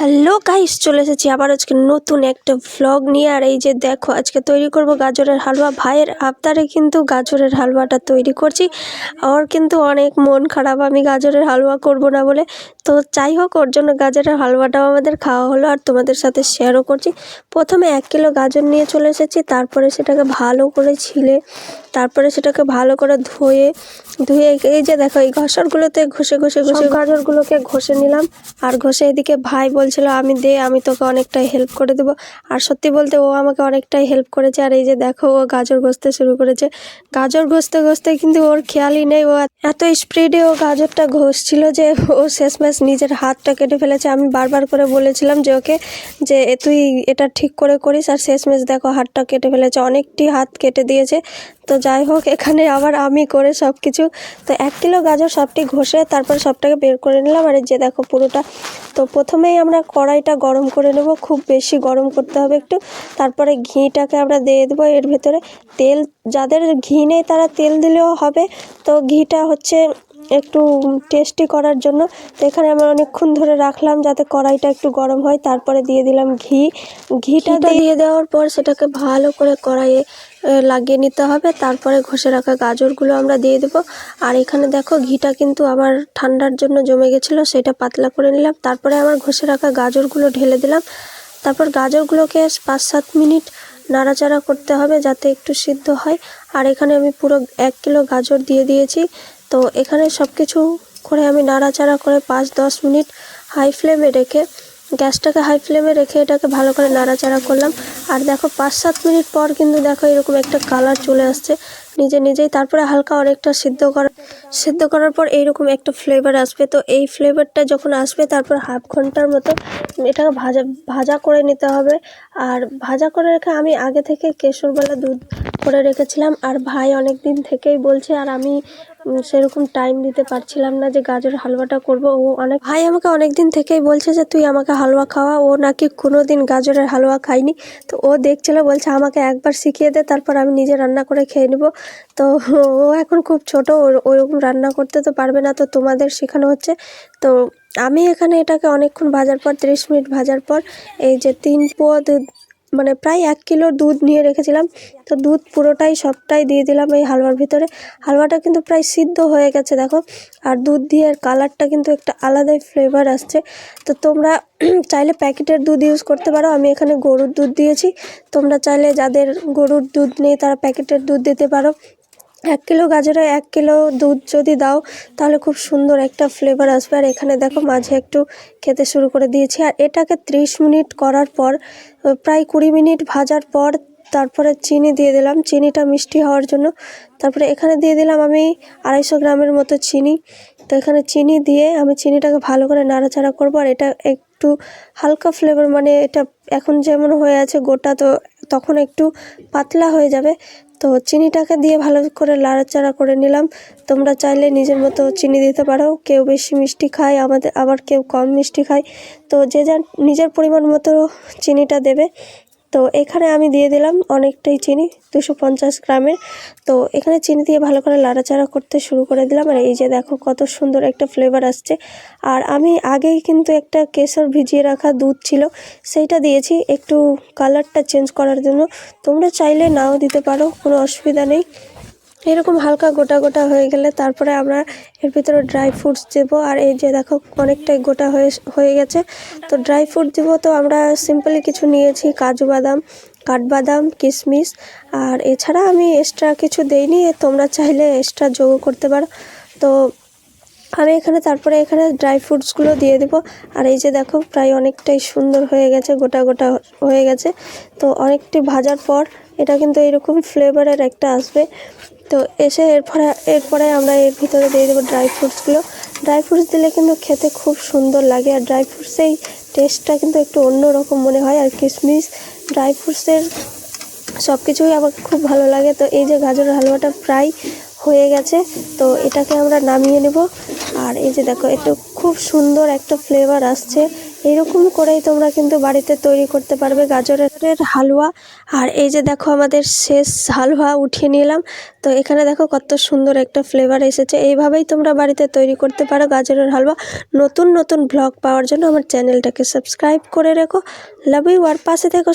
Hello guys চলে এসেছি আবার আজকে নতুন একটা ভ্লগ নিয়ে। আর এই যে দেখো আজকে তৈরি করব গাজরের হালুয়া। ভাইয়ের আবদারে কিন্তু গাজরের হালুয়াটা তৈরি করছি। ওর কিন্তু অনেক মন খারাপ আমি গাজরের হালুয়া করব না বলে। তো যাই হোক ওর জন্য গাজরের হালুয়াটাও আমাদের খাওয়া হলো আর তোমাদের সাথে শেয়ারও করছি। প্রথমে এক কিলো গাজর নিয়ে চলে এসেছি তারপরে সেটাকে ভালো করে ছিলে তারপরে সেটাকে ভালো করে ধুয়ে ধুয়ে এই যে দেখো এই ঘষরগুলোতে ঘষে ঘষে ঘষে গাজরগুলোকে ঘষে নিলাম। আর ঘষে এদিকে ভাই বলছিল, আমি দে, আমি তোকে অনেকটাই হেল্প করে দেবো। আর সত্যি বলতে ও আমাকে অনেকটাই হেল্প করেছে। আর এই যে দেখো, ও গাজর ঘষতে শুরু করেছে। গাজর ঘষতে ঘষতে কিন্তু ওর খেয়ালই নেই। ও এত স্পিডে ও গাজরটা ঘষছিল যে ও শেষমেশ নিজের হাতটা কেটে ফেলেছে। আমি বারবার করে বলেছিলাম যে ওকে যে তুই এটা ঠিক করে করিস। আর শেষমেশ দেখো, হাতটা কেটে ফেলেছে। অনেকটি হাত কেটে দিয়েছে। তো যাই হোক, এখানে আবার আমি করে সব কিছু তো এক কিলো গাজর সবটি ঘষে তারপর সবটাকে বের করে নিলাম। আর যে দেখো, পুরোটা তো প্রথমেই আমরা কড়াইটা গরম করে নেব, খুব বেশি গরম করতে হবে একটু। তারপরে ঘিটাকে আমরা দিয়ে দেবো, এর ভেতরে তেল, যাদের ঘি নেই তারা তেল দিলেও হবে। তো ঘিটা হচ্ছে একটু টেস্টি করার জন্য। তো এখানে আমরা অনেকক্ষণ ধরে রাখলাম যাতে কড়াইটা একটু গরম হয়। তারপরে দিয়ে দিলাম ঘি। ঘিটা দিয়ে দেওয়ার পর সেটাকে ভালো করে কড়াইয়ে লাগিয়ে নিতে হবে। তারপরে ঘষে রাখা গাজরগুলো আমরা দিয়ে দেবো। আর এখানে দেখো ঘিটা কিন্তু আমার ঠান্ডার জন্য জমে গেছিল সেটা পাতলা করে নিলাম। তারপরে আমার ঘষে রাখা গাজরগুলো ঢেলে দিলাম। তারপর গাজরগুলোকে পাঁচ সাত মিনিট নাড়াচাড়া করতে হবে যাতে একটু সিদ্ধ হয়। আর এখানে আমি পুরো এক কিলো গাজর দিয়ে দিয়েছি। তো এখানে সব কিছু করে আমি নাড়াচাড়া করে পাঁচ দশ মিনিট হাই ফ্লেমে রেখে গ্যাসটাকে হাই ফ্লেমে রেখে এটাকে ভালো করে নাড়াচাড়া করলাম। আর দেখো পাঁচ সাত মিনিট পর কিন্তু দেখো এরকম একটা কালার চলে আসছে। নিজে নিজেই তারপরে হালকা অনেকটা সিদ্ধ করা সিদ্ধ করার পর এইরকম একটা ফ্লেভার আসবে। তো এই ফ্লেভারটা যখন আসবে, তারপর হাফ ঘণ্টার মতো এটাকে ভাজা ভাজা করে নিতে হবে। আর ভাজা করে রেখে আমি আগে থেকে কেশরবেলা দুধ করে রেখেছিলাম। আর ভাই অনেক দিন থেকেই বলছে, আর আমি সেরকম টাইম দিতে পারছিলাম না যে গাজর হালুয়াটা করব। ও অনেক ভাই আমাকে অনেক দিন থেকেই বলছে যে, তুই আমাকে হালুয়া খাওয়া। ও নাকি কোনো দিন গাজরের হালুয়া খায়নি। তো ও দেখছিল, বলছে, আমাকে একবার শিখিয়ে দে, তারপর আমি নিজে রান্না করে খেয়ে নেব। তো ও এখন খুব ছোট ওর ওরকম রান্না করতে তো পারবে না। তো তোমাদের শেখানো হচ্ছে। তো আমি এখানে এটাকে অনেকক্ষণ ভাজার পর, তিরিশ মিনিট ভাজার পর, এই যে তিন পোয়া দুধ মানে প্রায় এক কিলো দুধ নিয়ে রেখেছিলাম। তো দুধ পুরোটাই সবটাই দিয়ে দিলাম এই হালুয়ার ভিতরে। হালুয়াটা কিন্তু প্রায় সিদ্ধ হয়ে গেছে, দেখো। আর দুধ দিয়ে কালারটা কিন্তু একটা আলাদাই ফ্লেভার আসছে। তো তোমরা চাইলে প্যাকেটের দুধ ইউজ করতে পারো। আমি এখানে গরুর দুধ দিয়েছি। তোমরা চাইলে যাদের গরুর দুধ নেই তারা প্যাকেটের দুধ দিতে পারো। এক কিলো গাজরে এক কিলো দুধ যদি দাও, তাহলে খুব সুন্দর একটা ফ্লেভার আসবে। আর এখানে দেখো মাঝে একটু খেতে শুরু করে দিয়েছি। আর এটাকে ত্রিশ মিনিট করার পর প্রায় কুড়ি মিনিট ভাজার পর তারপরে চিনি দিয়ে দিলাম। চিনিটা মিষ্টি হওয়ার জন্য তারপরে এখানে দিয়ে দিলাম আমি আড়াইশো গ্রামের মতো চিনি। তো এখানে চিনি দিয়ে আমি চিনিটাকে ভালো করে নাড়াচাড়া করব। আর এটা একটু হালকা ফ্লেভার মানে এটা এখন যেমন হয়ে আছে গোটা, তো তখন একটু পাতলা হয়ে যাবে। তো চিনিটাকে দিয়ে ভালো করে লাড়াচাড়া করে নিলাম। তোমরা চাইলে নিজের মতো চিনি দিতে পারো। কেউ বেশি মিষ্টি খায়, আমাদের আবার কেউ কম মিষ্টি খায়। তো যে যার নিজের পরিমাণ মতো চিনিটা দেবে। তো এখানে আমি দিয়ে দিলাম অনেকটাই চিনি, দুশো পঞ্চাশ গ্রামের। তো এখানে চিনি দিয়ে ভালো করে লাড়াচাড়া করতে শুরু করে দিলাম। আর এই যে দেখো কত সুন্দর একটা ফ্লেভার আসছে। আর আমি আগেই কিন্তু একটা কেশর ভিজিয়ে রাখা দুধ ছিল, সেইটা দিয়েছি। একটু কালারটা চেঞ্জ করার জন্য। তোমরা চাইলে নাও দিতে পারো, কোনো অসুবিধা নেই। এরকম হালকা গোটা গোটা হয়ে গেলে তারপরে আমরা এর ভিতরে ড্রাই ফ্রুটস দেবো। আর এই যে দেখো, অনেকটাই গোটা হয়ে হয়ে গেছে। তো ড্রাই ফ্রুট দেবো তো আমরা সিম্পলি কিছু নিয়েছি, কাজু বাদাম, কাঠবাদাম, কিশমিশ। আর এছাড়া আমি এক্সট্রা কিছু দেইনি, তোমরা চাইলে এক্সট্রা যোগ করতে পারো। তো আমি এখানে, তারপরে এখানে ড্রাই ফ্রুটসগুলো দিয়ে দেবো। আর এই যে দেখো, প্রায় অনেকটাই সুন্দর হয়ে গেছে, গোটা গোটা হয়ে গেছে। তো অনেকটি ভাজার পর এটা কিন্তু এরকম ফ্লেভারের একটা আসবে। তো এসে এরপরে এরপরে আমরা এর ভিতরে দিয়ে দেবো ড্রাই ফ্রুটসগুলো ড্রাই ফ্রুটস দিলে কিন্তু খেতে খুব সুন্দর লাগে আর ড্রাই ফ্রুটসেই টেস্টটা কিন্তু একটু অন্য রকম মনে হয় আর কিশমিশ ড্রাই ফ্রুটসের সব কিছুই আমার খুব ভালো লাগে। তো এই যে গাজরের হালুয়াটা প্রায় হয়ে গেছে, তো এটাকে আমরা নামিয়ে নেব। আর এই যে দেখো, একটু খুব সুন্দর একটা ফ্লেভার আসছে। এরকম করেই তোমরা কিন্তু বাড়িতে তৈরি করতে পারবে গাজরের হালুয়া। আর এই যে দেখো আমাদের শেষ হালুয়া উঠিয়ে নিলাম। তো এখানে দেখো কত সুন্দর একটা ফ্লেভার এসেছে। এইভাবেই তোমরা বাড়িতে তৈরি করতে পারো গাজরের হালুয়া। নতুন নতুন ব্লগ পাওয়ার জন্য আমার চ্যানেলটাকে সাবস্ক্রাইব করে রেখো। লাভ ইউ আর পাশে থেকো